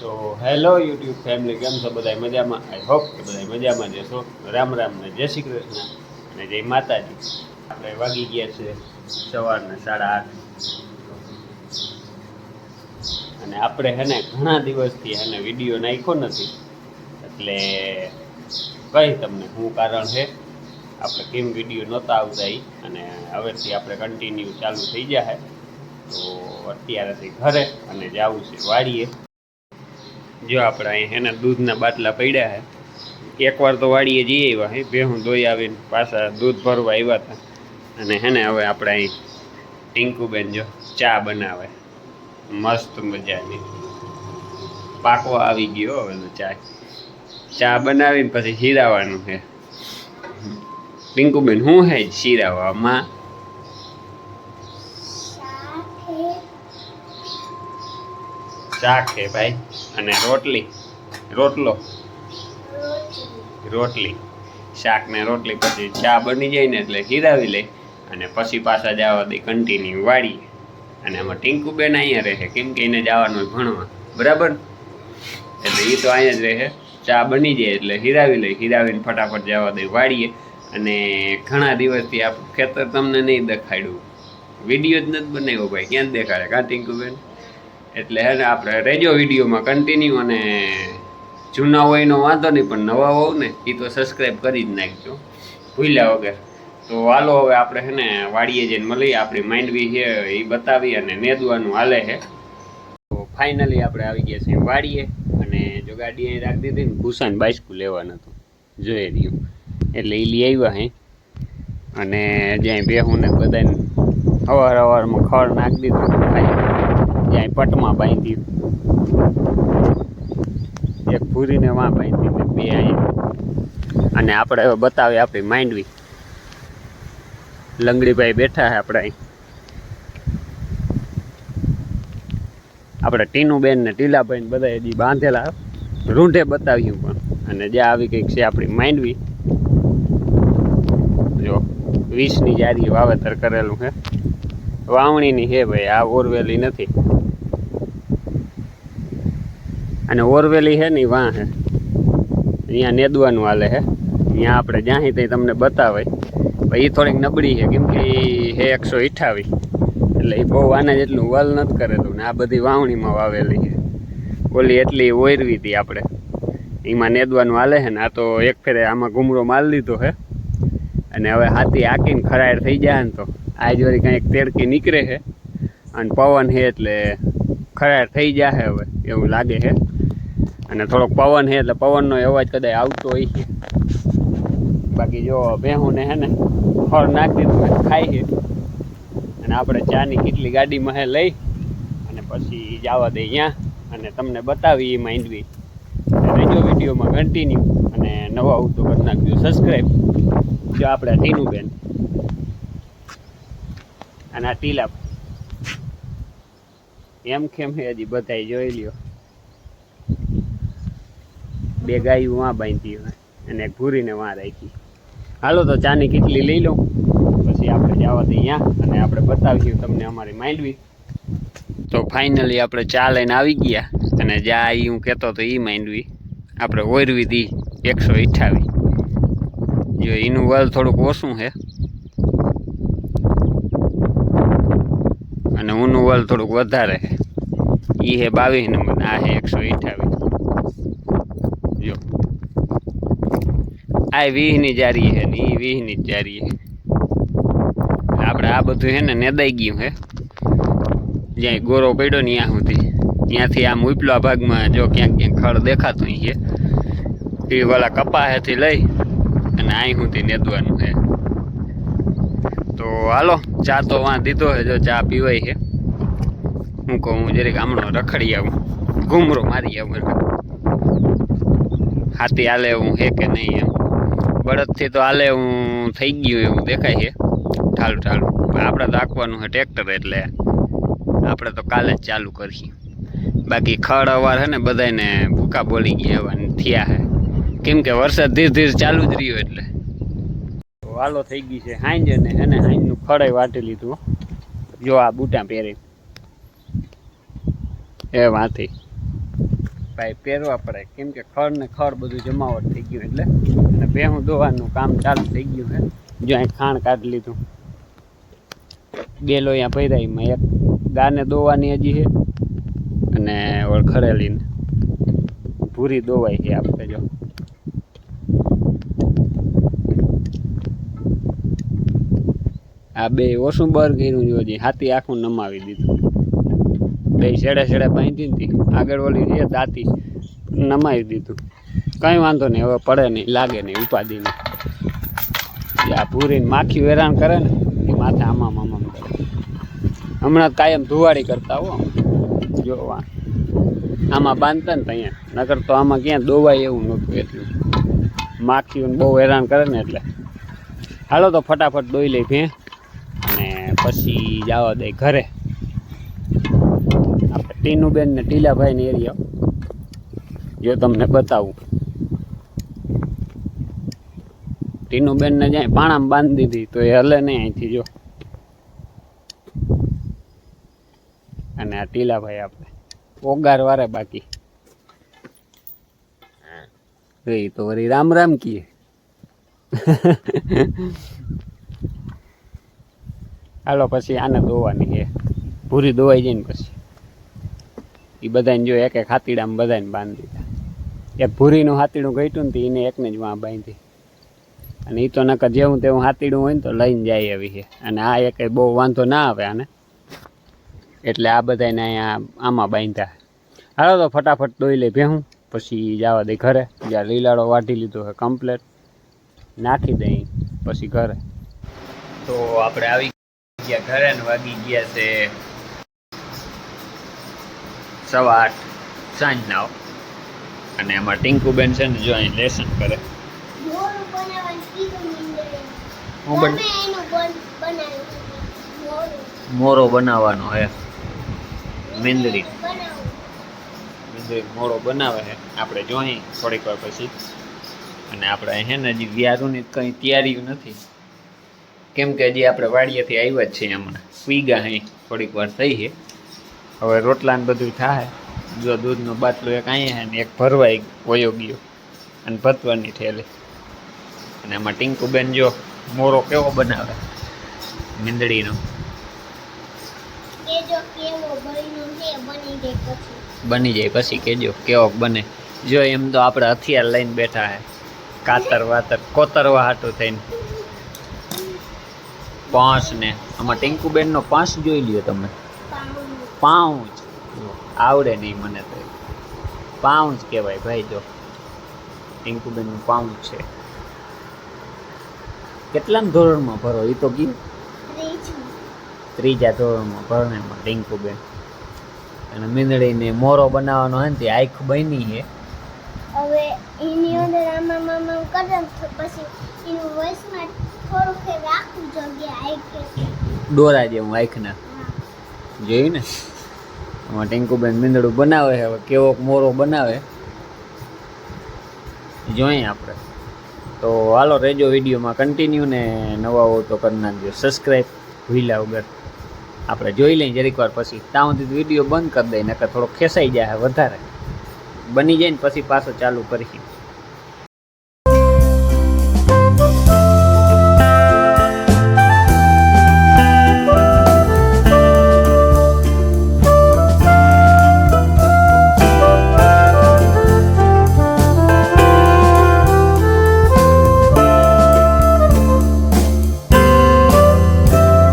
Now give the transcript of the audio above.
તો hello YouTube family, કેમ છો બધા મજામાં? આઈ હોપ કે બધા મજામાં જશો રામ રામ ને જય શ્રી કૃષ્ણ અને જય માતાજી. આપણે વાગી ગયા છે સવારના સાડા આઠ. અને આપણે હે ને ઘણા દિવસથી એને વીડિયો નાખ્યો નથી. એટલે કઈ તમને શું કારણ છે? આપણે કેમ વીડિયો નહોતા આવતા અને હવેથી આપણે કન્ટિન્યુ ચાલુ થઈ જાય. તો અત્યારેથી ઘરે અને જવું છે વાડીએ. જો આપણે અહીં એના દૂધના બાટલા પડ્યા છે એકવાર તો વાડીએ જઈ આવ્યા હે, ભેહું ધોઈ આવીને પાછા દૂધ ભરવા આવ્યા હતા. અને હેને હવે આપણે અહીં ટીંકુબેન જો ચા બનાવે. મસ્ત મજાની. પાકવા આવી ગયો હવે ચા ચા બનાવીને પછી શીરાવાનું છે ટીંકુબેન શું હે શીરાવામાં શાક છે ભાઈ? અને રોટલી? રોટલો? રોટલી. શાક ને રોટલી પછી ચા બની જાય ને એટલે હીરાવી લે અને પછી પાછા જવા દે કન્ટિન્યુ વાળી અને આમાં ટીંકુબેન અહીંયા રહે, કેમ કે એને જવાનું હોય ભણવા. બરાબર? એટલે એ તો અહીંયા જ રહે. ચા બની જાય એટલે હીરાવી લે. હીરાવીને ફટાફટ જવા દે, વાળીએ. અને ઘણા દિવસથી આ ખેતર તમને નહીં દેખાડ્યું. વીડિયો જ નથી બનાવ્યો ભાઈ. ક્યાં દેખાડે? કાં ટીંકુબેન એટલે હે ને આપણે રેજો વિડીયોમાં કન્ટિન્યુ અને જૂના હોય નો વાંધો નહીં, પણ નવા હોવ ને એ તો સબસ્ક્રાઈબ કરી જ નાખજો. ભૂલ્યા વગર. તો હાલો હવે આપણે હે ને વાડીએ જઈને મળીએ. આપણી માઇન્ડવી છે એ બતાવી અને નેદવાનું હાલે છે. તો ફાઇનલી આપણે આવી ગયા છીએ વાડીએ. અને જો ગાડી અહીં રાખી દીધી ને, ભૂસાને બાઇસ્કુલ લેવાનું હતું. જોઈ રહ્યું એટલે એ લઈ આવ્યા હે. અને જ્યાં બેહું ને બધાને અવાર અવારમાં ખડ નાખી દીધું, ખાઈ જ્યાં, પટમાં બાંધી એક ભૂરીને વાં બાંધી ને બે અહીંયા અને આપણે હવે બતાવીએ આપણી માંડવી. લંગડીભાઈ બેઠા છે આપણે અહીં. આપણે ટીનુબેન ને ટીલાભાઈ ને બધા હજી બાંધેલા. રૂંઢે બતાવ્યું પણ. અને જે આવી કંઈક છે આપણી માંડવી. જો, વીસની જારી વાવેતર કરેલું છે. વાવણીની છે ભાઈ, આ ઓરવેલી નથી. અને ઓરવેલી છે ને વાં છે અહીંયા નેદવાનું હાલે છે અહીંયા આપણે જ્યાં ત્યાં તમને બતાવે. એ થોડીક નબળી છે કેમ કે એ હે એકસો અઠાવીસ એટલે એ બહુ આના જેટલું વલ નથી કરેલું ને આ બધી વાવણીમાં વાવેલી છે ઓલી એટલી ઓરવી હતી આપણે. એમાં નેદવાનું હાલે છે ને, આ તો એક ફેરે આમાં ઘૂમરો માલ લીધો છે અને હવે હાથી આકીને ખરાડ થઈ જાય ને તો, આજ વળી કંઈક તેડકી નીકળે છે અને પવન છે એટલે ખરાડ થઈ જાય હવે, એવું લાગે છે અને થોડોક પવન છે એટલે પવનનો અવાજ કદાચ આવતો હોય છે. બાકી જો ભેહુંને હે ને ફળ નાખી દીધું ખાઈ છે. અને આપણે ચાની કેટલી ગાડીમાં હે લઈ અને પછી જવા દઈ ત્યાં અને તમને બતાવી એ માંડવી. બીજો વિડીયોમાં કન્ટિન્યુ અને નવા આવું તો કરી નાખજો સબસ્ક્રાઈબ જો આપણે ટીનુબેન અને આ ટીલા. એમ કેમ હે હજી બધાય જોઈ લ્યો. બે ગાયું વાં બાંધી હોય અને ભૂરીને વાં રાખી. હાલો તો ચાની કેટલી લઈ લઉં પછી આપણે જવા દઈએ અહીંયા અને આપણે બતાવીશું તમને અમારી માંડવી. તો ફાઇનલી આપણે ચા લઈને આવી ગયા. અને જ્યાં એ હું કહેતો તો એ માંડવી. આપણે ઓરવી દી એકસો અઠાવીસ જો એનું વલ થોડુંક ઓછું છે અને ઊનું વલ થોડુંક વધારે છે એ છે બાવીસ નંબર, આ છે એકસો અઠાવીસ જો. આ વીહની જારી છે ને એ વીહની જારી છે. આપણે આ બધું છે ને નેદાઈ ગયું છે. જ્યાં ગોરો પડ્યો ને ત્યાં સુધી. ત્યાંથી આમ ઉપલા ભાગમાં જો ક્યાંક ક્યાંક ખડ દેખાતું છે. એ વાલા કપાહેથી લઈ અને અહીં સુધી નેદવાનું છે. તો હાલો, ચા તો વાં દીધો છે, જો ચા પીવાય છે. હું કહું હું જરીક હમણાં રખડી આવું. ઘૂમરો મારી આવું હાથી હાલે હું છે કે નહીં એમ. બળદથી તો હાલે હું થઈ ગયું એવું દેખાય છે. ઠાલું ઠાલું. પણ આપણે તો આંકવાનું છે ટ્રેક્ટર એટલે આપણે તો કાલે જ ચાલુ કરીએ બાકી ખડ અવાર છે ને બધાને ભૂકા બોલી ગયા એવા થયા છે કેમ કે વરસાદ ધીરે ધીરે ચાલુ જ રહ્યો એટલે. હાલો થઈ ગઈ છે હાંજ ને એને હાંજનું ખડે વાટી લીધું જો આ બૂટા પહેરી. એ વાથી ભાઈ પહેરવા પડે. કેમ કે ખડ ને ખડ બધું જમાવટ થઈ ગયું એટલે. અને ભેહું દોવાનું કામ ચાલુ થઈ ગયું છે. જો અહીં ખાણ કાઢી લીધું. બે લોયા ભર્યા એક ગાને દોવાની હજી છે અને ઓળ ભૂરી દોવાઈ છે આપણે જો. આ બે ઓછું બર કર્યું હજી હાથી આખું નમાવી દીધું. બે છેડે છેડે બાંધી હતી આગળ ઓલી છે દાંતી નમાવી દીધું. કંઈ વાંધો નહીં, હવે પડે નહીં, લાગે નહીં ઉપાધિને આ પૂરીને માખી વેરાણ કરે ને, એ માથે આમામ આમામ કરે. હમણાં કાયમ ધુવાડી કરતા હો. જોવા. આમાં બાંધતા ને અહીંયા. નકર તો આમાં ક્યાં દોવાય એવું નહોતું એટલું. માખીઓને બહુ હેરાન કરે ને એટલે. હાલો તો ફટાફટ દોઈ લઈ ભે. અને પછી જવા દે ઘરે. ટીનુબેન ને ટીલાભાઈની એરિયા. જો તમને બતાવું. ટીનુબેન ને જાય પાણામાં બાંધી દીધી, તો એ હલે નહીં અહીંથી જો. અને આ ટીલાભાઈ આપણે. ઓગાર વારે બાકી. એ તો વળી રામ રામ કીએ. હાલો, પછી આને દોવાની છે. પૂરી દોવાઈ જાય ને પછી. એ બધાને જો એક એક હાતીડામાં બધાને બાંધી દીધા. એક ભૂરીનું હાથીડું ઘટ્યું ને એને એકને જ વાં બાંધી. અને એ તો નકર જેવું તેવું હાતીડું હોય ને તો લઈને જાય એવી છે. અને આ એક બહુ વાંધો ના આવે આને. એટલે આ બધાને અહીંયા આમાં બાંધ્યા. હાલો તો ફટાફટ દોઈ લઈ ભેહું. પછી જવા દે ઘરે. જ્યાં લીલાડો વાઢી લીધો છે કમ્પ્લેટ નાખી દઈ પછી ઘરે. તો આપણે આવી ગયા ઘરે ને વાગી ગયા છે સવા આઠ સાંજના અને એમાં ટિંકુબેન છે ને જો અહીં લેસન કરે. હું મોરું. બનાવવાનો હે. મીંદડી બનાવું. મીંદડી મોરો બનાવે છે આપણે જોઈ થોડીક વાર પછી. અને આપણે હે ને હજી વ્યારુની કંઈ તૈયારીઓ નથી. કેમ કે હજી આપણે વાડીએથી આવ્યા જ છીએ હમણાં. પીગા અહીં થોડીક વાર થઈ છે. હવે રોટલા ને બધું થાય જો દૂધનો બાટલો એક અહીંયા ને એક ભરવાઈ વયો ગયો અને ભતવાની થેલી. અને એમાં ટિંકુબેન જો મોરો કેવો બનાવે? મીંદડીનો બની જાય પછી. બની કેજો કેવો બને. જો એમ તો આપણે હથિયાર લઈને બેઠા હે. કાતર વાતર કોતરવા હાટું થઈને. પાંચ ને. આમાં ટિંકુબેન બેનનો પાંચ જોઈ લ્યો તમે. પાઉચ. આવડે નહીં મને તો. પાઉચ કહેવાય ભાઈ જો. ટિંકુબેનનું પાઉચ છે. કેટલામ ધોરણમાં ભરો એ તો ગયું? ત્રીજા ધોરણમાં ભરણેમાં ટિંકુબેન. અને મીંદડીને મોરો બનાવવાનો હે ને તે આંખ બની છે હવે એની અંદર આમાં મામા કરે તો પછી એનું વોઇસમાં થોડુંક રાખવું જોઈએ આંખ. દોરા જેવું આંખના. જોયું ને આમાં ટીંકુબેન મીંદડું બનાવે હવે કેવો મોરો બનાવે. જોઈએ આપણે. તો હાલો રેજો વિડીયોમાં કન્ટિન્યુ ને નવા હો તો કરી નાખજો. સબસ્ક્રાઈબ ભૂલ્યા વગર. આપણે જોઈ લઈએ જરીક વાર પછી. ત્યાં સુધી વીડિયો બંધ કરી દઈએ નકર થોડો ખેસાઈ જાય વધારે. બની જાય ને પછી પાછો ચાલુ કરીશું